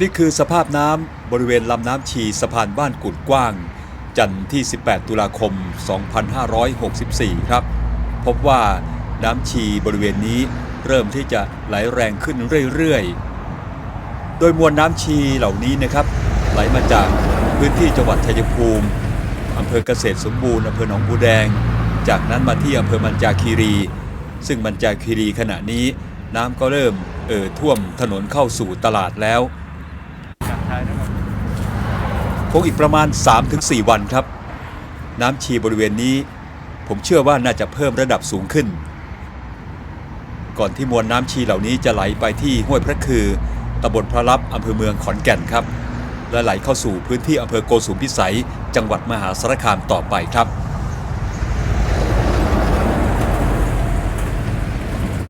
นี่คือสภาพน้ำบริเวณลำน้ำชีสะพานบ้านกุดกว้าง จันทร์ที่ 18 ตุลาคม 2564 ครับ พบว่าน้ำชีบริเวณนี้เริ่มที่จะไหลแรงขึ้นเรื่อยๆ โดยมวลน้ำชีเหล่านี้นะครับ ไหลมาจากพื้นที่จังหวัดชัยภูมิอำเภอเกษตรสมบูรณ์อำเภอหนองบัวแดง จากนั้นมาที่อำเภอมันจาคีรี ซึ่งมันจาคีรีขณะนี้น้ำก็เริ่มเอ่อท่วมถนนเข้าสู่ตลาดแล้ว คงอีกประมาณ 3-4 วันครับ น้ำชีบริเวณนี้ ผมเชื่อว่าน่าจะเพิ่มระดับสูงขึ้น ก่อนที่มวลน้ำชีเหล่านี้จะไหลไปที่ห้วยพระคือตำบลพระลับอำเภอเมืองขอนแก่นครับ และไหลเข้าสู่พื้นที่อำเภอโกสุมพิสัย จังหวัดมหาสารคามต่อไปครับ